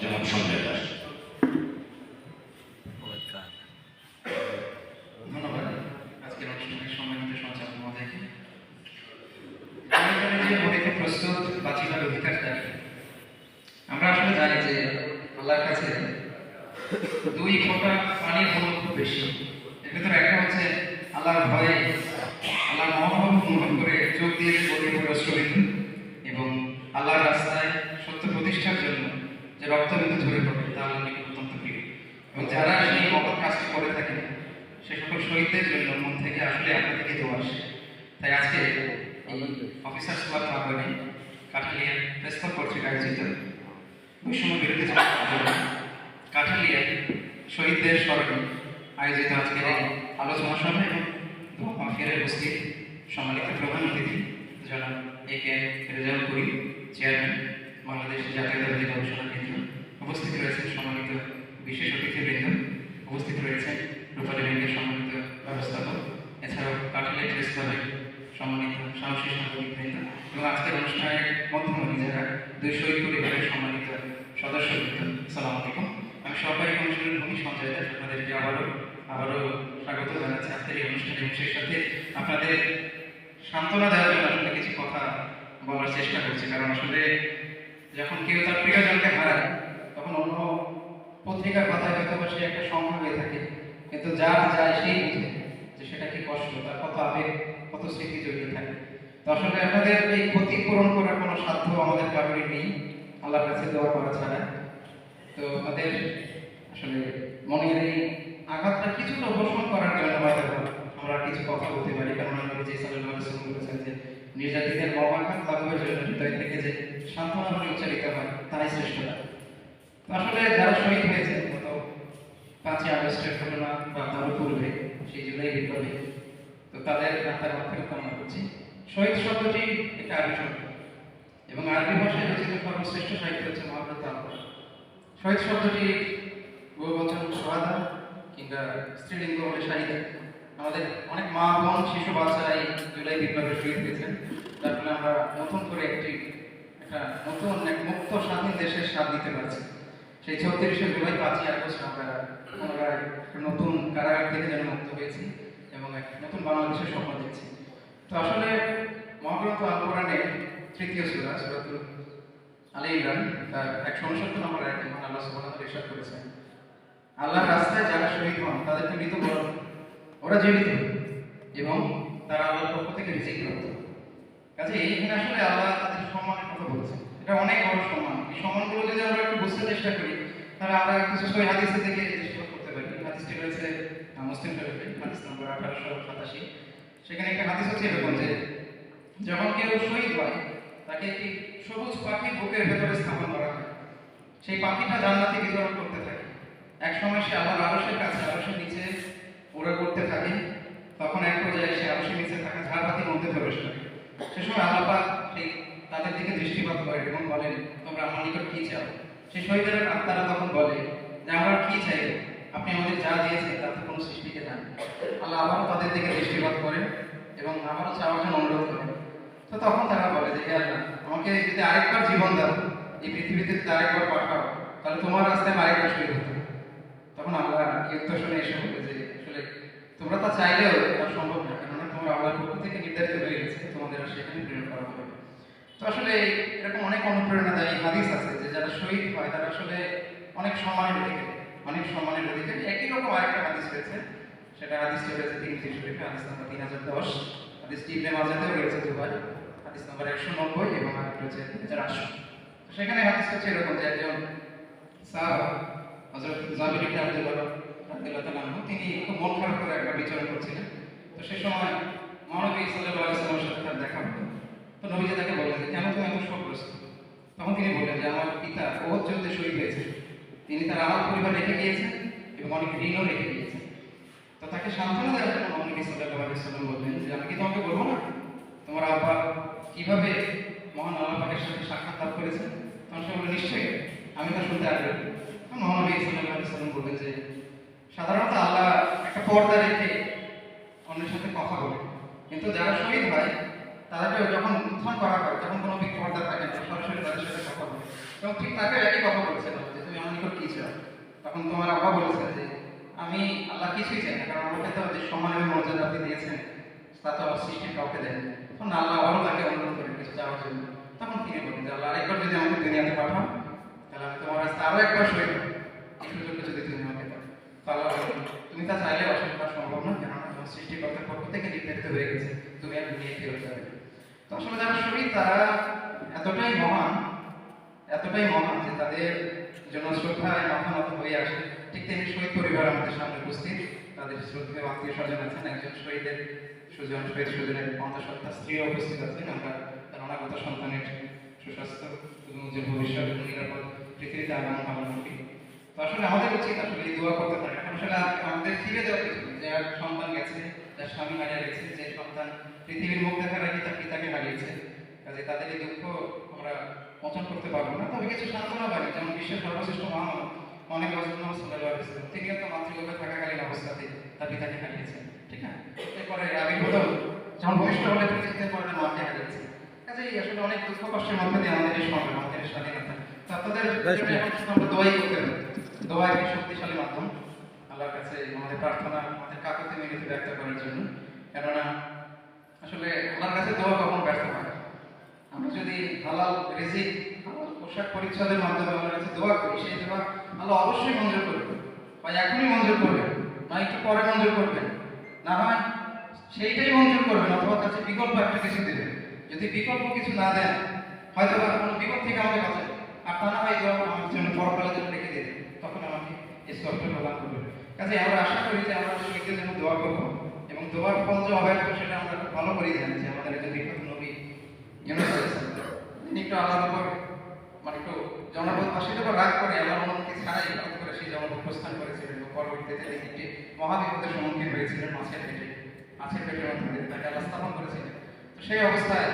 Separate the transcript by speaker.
Speaker 1: জনাব সঞ্জয় দাস
Speaker 2: আল্লাহর কাছে দুই ফোঁটা পানির বেশি। এর ভিতরে একটা হচ্ছে আল্লাহর ভয়ে, আল্লাহর মহাভাব অনুভব করে চোখ দিয়ে গড়িয়ে পড়ে অশ্রবিন্দু এবং আল্লাহর রাস্তায় সত্য প্রতিষ্ঠার জন্য যে রক্তবিন্দু ঝরে পড়ে তা আল্লাহ নিকট অত্যন্ত প্রিয় এবং যারা সেই মহৎ কাজটি করে থাকেন সে সকল শহীদদের জন্য মন থেকে আসলে আপনার থেকে দোয়া আসে। তাই আজকে অফিসার ক্লাব আহ্বানে কাঠালিয়া ক্লাব কর্তৃক আয়োজিত বৈষম্য বিরোধী কাঠালিয়া শহীদদের স্মরণে আয়োজিত আজকের এই আলোচনা সভা এবং মাফিয়ার উপস্থিত সম্মানিত প্রধান অতিথি জনাব A K Rezaul Karim, chairman, Bangladesh জাতীয়তাবাদী গবেষণা কেন্দ্র। উপস্থিত রয়েছেন সম্মানিত বিশেষ অতিথিবৃন্দ। উপস্থিত রয়েছেন রূপালী ব্যাংকের ব্যবস্থাপক, এছাড়াও প্রেস ক্লাবের সম্মানিত সাহসী সাংবাদিক বৃন্দ এবং আজকের অনুষ্ঠানের মধ্যমণি যারা, দুই শহীদ পরিবারের সম্মানিত সদস্যবৃন্দ সালাম আলাইকুম। আমি সরকারি কমিশনের ভূমি সঞ্চয় দাস আপনাদেরকে আবারও আবারও স্বাগত জানাচ্ছি আজকের এই অনুষ্ঠানে সেই সাথে। আপনাদের সান্ত্বনা দেওয়ার জন্য আসলে কিছু কথা বলার চেষ্টা করছি, কারণ আসলে যখন কেউ তার প্রিয়জনকে হারায়, তখন অন্য পত্রিকার পাতায় হয়তো সে একটা সংখ্যা হয়ে থাকে। কিন্তু যার যায় সেই বুঝে যে সেটা কি কষ্ট, তার কত আবেগ, কত স্মৃতি জড়িয়ে থাকে। আসলে আপনাদের এই ক্ষতি পূরণ করার কোনো সাধ্য আমাদের কারোরই নেই। আল্লাহর কাছে দোয়া করা ছাড়া। তো তাদের আসলে মনের এই আঘাতটা কিছুটা উপশম করার জন্য হয়তো আমরা কিছু কথা বলতে পারি। কারণ আমরা যে আলাইহি ওয়াসাল্লাম বলেছেন যে নির্যাতিতের মর্মাঘাত লাঘবের জন্য হৃদয় থেকে যে সান্ত্বনা উচ্চারিত হয়, তারাই শ্রেষ্ঠতা আসলে যারা শহীদ হয়েছে পাঁচই আগস্টের ঘটনা বা তারও পূর্বে সেই জুলাই বিপ্লবে তো তাদের আত্মার মাধ্যমে কামনা করছি শহীদ শব্দটি একটা আরবি শব্দ এবং আরবি ভাষায় রচিত সর্বশ্রেষ্ঠ সাহিত্য হচ্ছে মহাভারত শহীদ শব্দটি বহু বচন সোহাদা কিংবা স্ত্রীলিঙ্গ বলে শাহিদা আমাদের অনেক মা বোন, শিশু, বাচ্চারা এই জুলাই বিপ্লবে শহীদ হয়েছেন। যার ফলে আমরা নতুন করে একটি, একটা নতুন, এক মুক্ত, স্বাধীন দেশের স্বাদ নিতে পারছি। সেই ছত্রিশে জুলাই পাঁচই আগস্ট আমরা পুনরায় নতুন কারাগার থেকে যেন মুক্ত হয়েছি এবং এক নতুন বাংলাদেশের স্বপ্ন দেখছি। তো আসলে মহাগ্রন্থ কোরআনের তৃতীয় সুরা, সুরাতুল আলী ইমরান তার একশো উনসত্তর নম্বর আয়াতে মহান আল্লাহ সুবহানাহু ওয়া করেছেন। আল্লাহর রাস্তায় যারা শহীদ হন, তাদেরকে মৃত বরণ, ওরা জীবিত এবং তারা আল্লাহর পক্ষ থেকে রিজিক প্রাপ্ত। কাজে এইখানে আসলে আল্লাহ তাদের সম্মানের কথা বলছে এটা অনেক বড় সম্মান। এই যদি আমরা একটু বুঝতে চেষ্টা করি, তাহলে আমরা কিছু সই হাদিসে থেকে করতে পারি। হাদিসটি রয়েছে মুসলিম শরীফে হাদিস নম্বর আঠারোশো সাতাশি। সেখানে একটা হাদিস হচ্ছে এরকম যে, যখন কেউ শহীদ হয়, তাকে একটি সবুজ পাখির বুকের ভেতরে স্থাপন করা হয়। সেই পাখিটা জান্নাতে বিতরণ করতে থাকে। এক সময় সে আবার আরসের কাছে আরসের নিচে ওরা করতে থাকে। তখন এক পর্যায়ে সে আরসের নিচে থাকা ঝাড়বাতির মধ্যে প্রবেশ করে। সে সময় আল্লাপাক সেই তাদের দিকে দৃষ্টিপাত করেন এবং বলেন তোমরা আমার নিকট কি চাও সেই শহীদের আত্মারা তখন বলে, যে আমরা কি চাই আপনি আমাদের যা দিয়েছেন, তাতে কোনো সৃষ্টিকে দেন আল্লাহ আবারও তাদের দিকে দৃষ্টিপাত করেন এবং আবারও চাওয়ার জন্য অনুরোধ করেন। তো তখন তারা বলে যে আল্লাহ, আমাকে যদি আরেকবার জীবন দাও, এই পৃথিবীতে যদি আরেকবার পাঠাও, তাহলে তোমার রাস্তায় আরেকবার শহীদ হতো তখন আল্লাহ এই শুনে এসে বলে যে, আসলে তোমরা তা চাইলেও তা সম্ভব না, কেননা তোমার আল্লাহর পক্ষ থেকে নির্ধারিত হয়ে গেছে, তোমাদের সেখানে প্রেরণ করা হবে তো আসলে এরকম অনেক অনুপ্রেরণাদায়ী হাদিস আছে যে যারা শহীদ হয়, তারা আসলে অনেক সম্মানের অধিকারী, অনেক সম্মানের অধিকারী। একই রকম আরেকটা হাদিস রয়েছে, সেটা হাদিসটি রয়েছে তিন শরীফে, হাদিস নাম্বার তিন হাজার দশ। হাদিসটি ইবনে মাজাতেও রয়েছে দুবার, হাদিস নাম্বার একশো নব্বই এবং আরেকটি রয়েছে দুই হাজার আটশো। সেখানে হাদিস হচ্ছে এরকম যে একজন সাহাবা হযরত জাবির ইবনে আব্দুল্লাহ রাদিয়াল্লাহু তিনি খুব মন খারাপ করে একটা বিচরণ করছিলেন। তো সেই সময় মহানবী সাল্লাল্লাহু আলাইহি ওয়াসাল্লামের সাথে দেখা হলো। তো নবীজি তাকে বললেন যে, কেন তুমি এত শোকগ্রস্ত তখন তিনি বললেন যে, আমার পিতা বহুত যুদ্ধে শহীদ হয়েছে। তিনি তার আমার পরিবার রেখে গিয়েছেন এবং অনেক ঋণও রেখে গিয়েছেন। তো তাকে সান্ত্বনা দেওয়ার জন্য সাল্লাল্লাহু আলাইহি বললেন যে, আমি কি তোমাকে বলব না? তোমার আব্বা কীভাবে মহান আল্লাহ পাকের সাথে সাক্ষাৎ লাভ করেছে তখন সে বলল, নিশ্চয়ই, আমি তা শুনতে আগ্রহী। তখন মহানবী সাল্লাল্লাহু আলাইহি ওয়াসাল্লাম বললেন যে, সাধারণত আল্লাহ একটা পর্দা রেখে অন্যের সাথে কথা বলে। কিন্তু যারা শহীদ হয় তাদেরকে যখন উত্থান করা হয় তখন কোনো পর্দা থাকে না সরাসরি তাদের সাথে কথা বলে, এবং ঠিক তাকে একই কথা বলছেন যে, তুমি আমার নিকট কী চাও? তখন তোমার আব্বা বলেছে যে, আমি আল্লাহ কিছুই চাই না, কারণ আমাকে তো যে সম্মান এবং মর্যাদা আপনি দিয়েছেন, তা তো সৃষ্টির কাউকে দেন তখন আল্লাহ আবারও তাকে অনুরোধ করেন কিছু চাওয়ার জন্য। তখন তিনি বলেন যে, আল্লাহ আরেকবার যদি আমাকে দুনিয়াতে পাঠাও, তাহলে আমি তোমার কাছে আরও একবার শহীদ হব। এই সুযোগটা যদি তুমি আমাকে দাও তো আল্লাহ বলেন, তুমি তা চাইলে অসম্ভব তা সম্ভব না কেননা তোমার সৃষ্টিকর্তার পক্ষ থেকে নির্ধারিত হয়ে গেছে, তুমি আর দুনিয়ায় ফেরত যাবে। তো আসলে যারা শহীদ, তারা এতটাই মহান এতটাই মহান যে তাদের জন্য শ্রদ্ধায় মাথা নত হয়ে আসে। ঠিক তেমনি শহীদ পরিবার আমাদের সামনে উপস্থিত। তাদের শ্রদ্ধেয় আত্মীয় স্বজন আছেন, একজন শহীদের সুজন, শহীদ সুজনের পঞ্চাশত্তা স্ত্রী উপস্থিত আছেন। আমরা তার অনাগত সন্তানের সুস্বাস্থ্য উজ্জ্বল ভবিষ্যৎ নিরাপদ পৃথিবীতে আগাম করি তো আসলে আমাদের উচিত আসলে দোয়া করতে কারণ আসলে আমাদের ফিরে দেওয়া কিছু। যার সন্তান গেছে যার স্বামী হারিয়ে গেছে যে সন্তান পৃথিবীর মুখ দেখার আগে তার পিতাকে হারিয়েছে। কাজে তাদের এই দুঃখ আমরা মোচন করতে পারব না। তবে কিছু সান্ত্বনা পাই যেমন বিশ্বের সর্বশ্রেষ্ঠ মহামানব অনেক বছর সাল্লাহ ইসলাম তিনিও তো মাতৃলোকে থাকাকালীন অবস্থাতে তার পিতাকে হারিয়েছেন ঠিক না এরপরে আবির্ভূত যখন ভূমিষ্ঠ হলে তিনি চিন্তা করেন মাকে হারিয়েছে। কাজেই আসলে অনেক দুঃখ কষ্টের মধ্যে দিয়ে আমাদের এই সময় আমাদের স্বাধীনতা। তো আপনাদের এখন শুধু আমরা দোয়াই করতে হবে দোয়া একটি শক্তিশালী মাধ্যম। আল্লাহর কাছে আমাদের প্রার্থনা আমাদের কাকুতি মিনতি ব্যক্ত করার জন্য। কেননা, আসলে আল্লাহর কাছে দোয়া কখনো ব্যর্থ হয়। আমরা যদি হালাল রিজিক পোশাক পরিচ্ছদের মাধ্যমে আল্লাহর কাছে দোয়া করি, সেই দোয়া আল্লাহ অবশ্যই মঞ্জুর করবে। বা এখনই মঞ্জুর করবে না একটু পরে মঞ্জুর করবেন। না হয় সেইটাই মঞ্জুর করবেন অথবা কাছে বিকল্প একটা কিছু দেবেন। যদি বিকল্প কিছু না দেন হয়তো কোনো বিপদ থেকে আমাকে বাঁচাবে। আর তা না হয় আমার জন্য পরকালের জন্য রেখে দেবে তখন আমাকে এই সফট প্রদান করবে কাজে আমরা আশা করি যে আমরা দোয়া এবং দোয়ার ফল যে অব্যাহত সেটা আমরা করেই জানি যে আমাদের একজন বিখ্যাত নবী একটু আল্লাহর উপর মানে একটু রাগ করে ছাড়াই হঠাৎ করে সেই প্রস্থান করেছিলেন পরবর্তীতে তিনি একটি মহাবিপদের সম্মুখীন হয়েছিলেন মাছের পেটে, মাছের মধ্যে তাকে আল্লাহ স্থাপন করেছিলেন। তো সেই অবস্থায়